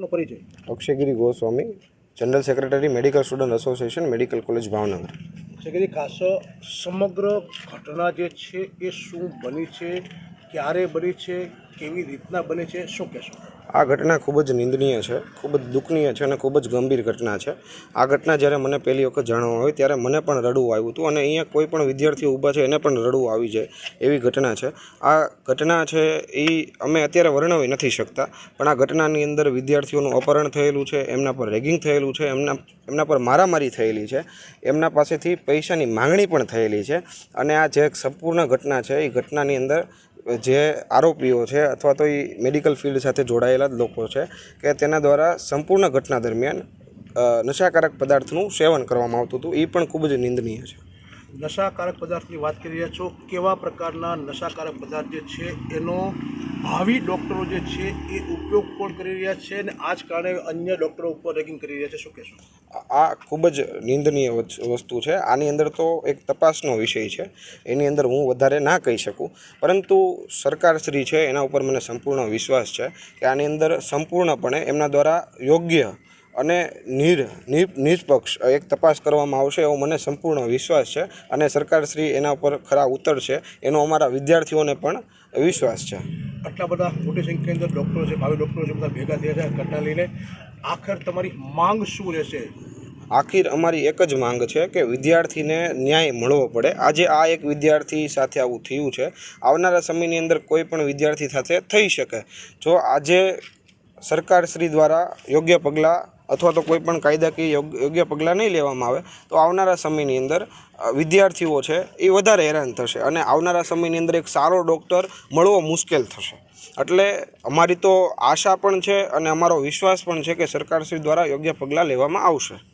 આપનો પરિચય. Akshaygiri Goswami general secretary medical student association medical college Bhavnagar. Akshaygiri ખાસ સમગ્ર ઘટના જે છે એ શું બની છે? ક્યારે બની છે, કેવી રીતના બની છે, શું કહેશો? આ ઘટના ખૂબ જ નિંદનીય છે, ખૂબ જ દુઃખનીય છે અને ખૂબ જ ગંભીર ઘટના છે. આ ઘટના જ્યારે મને પહેલી વખત જાણવા આવી ત્યારે મને પણ રડવું આવ્યું હતું અને અહીંયા કોઈ પણ વિદ્યાર્થીઓ ઊભા છે એને પણ રડવું આવી જાય એવી ઘટના છે. આ ઘટના છે એ અમે અત્યારે વર્ણવી નથી શકતા, પણ આ ઘટનાની અંદર વિદ્યાર્થીઓનું અપહરણ થયેલું છે, એમના પર રેગિંગ થયેલું છે, એમના એમના પર મારામારી થયેલી છે, એમના પાસેથી પૈસાની માંગણી પણ થયેલી છે. અને આ જે સંપૂર્ણ ઘટના છે, એ ઘટનાની અંદર જે આરોપીઓ છે અથવા તો એ મેડિકલ ફિલ્ડ સાથે જોડાયેલા લોકો છે કે તેના દ્વારા સંપૂર્ણ ઘટના દરમિયાન નશાકારક પદાર્થનું સેવન કરવામાં આવતું હતું. એ પણ ખૂબ જ નિંદનીય છે. નશાકારક પદાર્થની વાત કરી રહ્યા છો. કેવા પ્રકારના નશાકારક પદાર્થ જે છે એનો ભાવિ ડૉક્ટરો જે છે એ ઉપયોગ પણ કરી રહ્યા છે અને આ જ કારણે અન્ય ડૉક્ટરો ઉપર રેગિંગ કરી રહ્યા છે, શું કહેશો? આ ખૂબ જ નિંદનીય વસ્તુ છે. આની અંદર તો એક તપાસનો વિષય છે. એની અંદર હું વધારે ના કહી શકું. પરંતુ સરકારશ્રી છે, એના ઉપર મને સંપૂર્ણ વિશ્વાસ છે કે આની અંદર સંપૂર્ણપણે એમના દ્વારા યોગ્ય અને નિર- નિષ્પક્ષ એક તપાસ કરવામાં આવશે એવો મને સંપૂર્ણ વિશ્વાસ છે અને સરકારશ્રી એના ઉપર ખરા ઉતરશે એનો અમારા વિદ્યાર્થીઓને પણ વિશ્વાસ છે. આટલા બધા મોટી સંખ્યાની અંદર ડૉક્ટરો છે, ભાવિ ડૉક્ટરો છે, બધા ભેગા થયા છે ઘટના લઈને. આખર તમારી માંગ શું રહેશે? આખિર અમારી એક જ માંગ છે કે વિદ્યાર્થીને ન્યાય મળવો પડે. આજે આ એક વિદ્યાર્થી સાથે આવું થયું છે. આવનારા સમયની અંદર કોઈ પણ વિદ્યાર્થી સાથે થઈ શકે. જો આજે સરકારશ્રી દ્વારા યોગ્ય પગલાં અથવા તો કોઈ પણ કાયદાકીય યોગ- યોગ્ય પગલાં નહીં લેવામાં આવે, તો આવનારા સમયની અંદર વિદ્યાર્થીઓ છે એ વધારે હેરાન થશે અને આવનારા સમયની અંદર એક સારો ડૉક્ટર મળવો મુશ્કેલ થશે. એટલે અમારી તો આશા પણ છે અને અમારો વિશ્વાસ પણ છે કે સરકારશ્રી દ્વારા યોગ્ય પગલાં લેવામાં આવશે.